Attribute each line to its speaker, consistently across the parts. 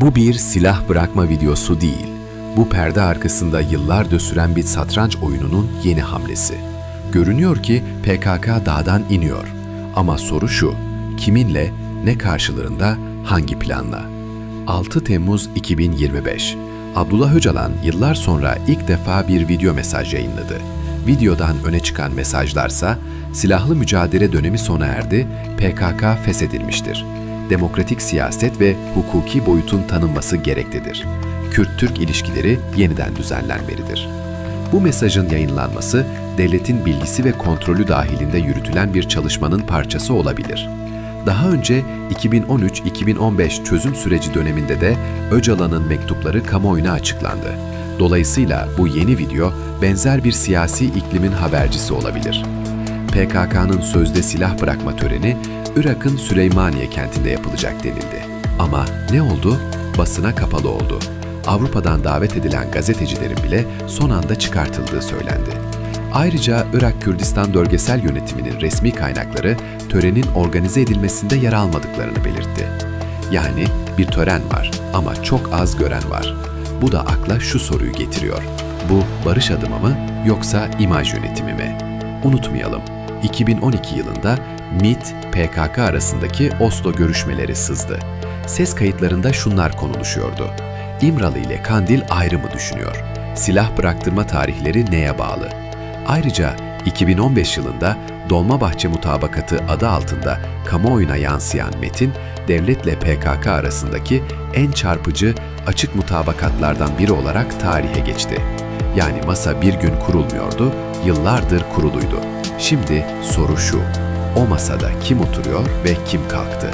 Speaker 1: Bu bir silah bırakma videosu değil. Bu perde arkasında yıllardır süren bir satranç oyununun yeni hamlesi. Görünüyor ki PKK dağdan iniyor. Ama soru şu, kiminle, ne karşılığında, hangi planla? 6 Temmuz 2025 Abdullah Öcalan yıllar sonra ilk defa bir video mesaj yayınladı. Videodan öne çıkan mesajlarsa silahlı mücadele dönemi sona erdi, PKK feshedilmiştir. Demokratik siyaset ve hukuki boyutun tanınması gereklidir. Kürt-Türk ilişkileri yeniden düzenlenmelidir. Bu mesajın yayınlanması, devletin bilgisi ve kontrolü dahilinde yürütülen bir çalışmanın parçası olabilir. Daha önce 2013-2015 çözüm süreci döneminde de Öcalan'ın mektupları kamuoyuna açıklandı. Dolayısıyla bu yeni video benzer bir siyasi iklimin habercisi olabilir. PKK'nın sözde silah bırakma töreni Irak'ın Süleymaniye kentinde yapılacak denildi. Ama ne oldu? Basına kapalı oldu. Avrupa'dan davet edilen gazetecilerin bile son anda çıkartıldığı söylendi. Ayrıca Irak Kürdistan Bölgesel Yönetimi'nin resmi kaynakları törenin organize edilmesinde yer almadıklarını belirtti. Yani bir tören var ama çok az gören var. Bu da akla şu soruyu getiriyor. Bu barış adımı mı yoksa imaj yönetimi mi? Unutmayalım, 2012 yılında MİT, PKK arasındaki Oslo görüşmeleri sızdı. Ses kayıtlarında şunlar konuşuyordu. İmralı ile Kandil ayrı mı düşünüyor? Silah bıraktırma tarihleri neye bağlı? Ayrıca 2015 yılında Dolmabahçe Mutabakatı adı altında kamuoyuna yansıyan metin, devletle PKK arasındaki en çarpıcı açık mutabakatlardan biri olarak tarihe geçti. Yani masa bir gün kurulmuyordu, yıllardır kuruluydu. Şimdi soru şu, o masada kim oturuyor ve kim kalktı?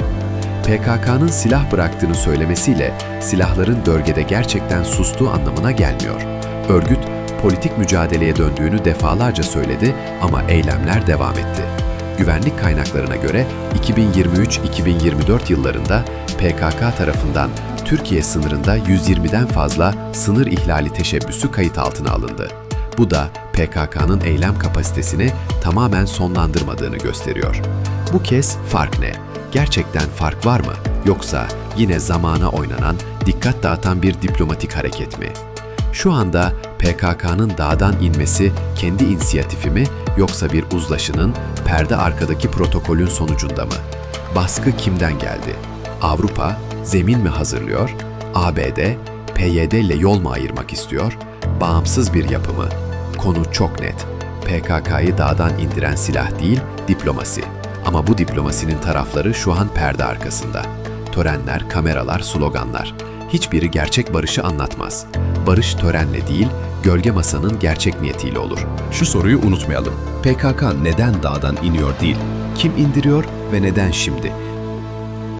Speaker 1: PKK'nın silah bıraktığını söylemesiyle silahların bölgede gerçekten sustuğu anlamına gelmiyor. Örgüt politik mücadeleye döndüğünü defalarca söyledi ama eylemler devam etti. Güvenlik kaynaklarına göre 2023-2024 yıllarında PKK tarafından Türkiye sınırında 120'den fazla sınır ihlali teşebbüsü kayıt altına alındı. Bu da PKK'nın eylem kapasitesini tamamen sonlandırmadığını gösteriyor. Bu kez fark ne? Gerçekten fark var mı? Yoksa yine zamana oynanan, dikkat dağıtan bir diplomatik hareket mi? Şu anda PKK'nın dağdan inmesi kendi inisiyatifi mi yoksa bir uzlaşının perde arkadaki protokolün sonucunda mı? Baskı kimden geldi? Avrupa zemin mi hazırlıyor? ABD PYD ile yol mu ayırmak istiyor? Bağımsız bir yapı mı? Konu çok net. PKK'yı dağdan indiren silah değil, diplomasi. Ama bu diplomasinin tarafları şu an perde arkasında. Törenler, kameralar, sloganlar. Hiçbiri gerçek barışı anlatmaz. Barış törenle değil, gölge masanın gerçek niyetiyle olur.
Speaker 2: Şu soruyu unutmayalım. PKK neden dağdan iniyor değil, kim indiriyor ve neden şimdi?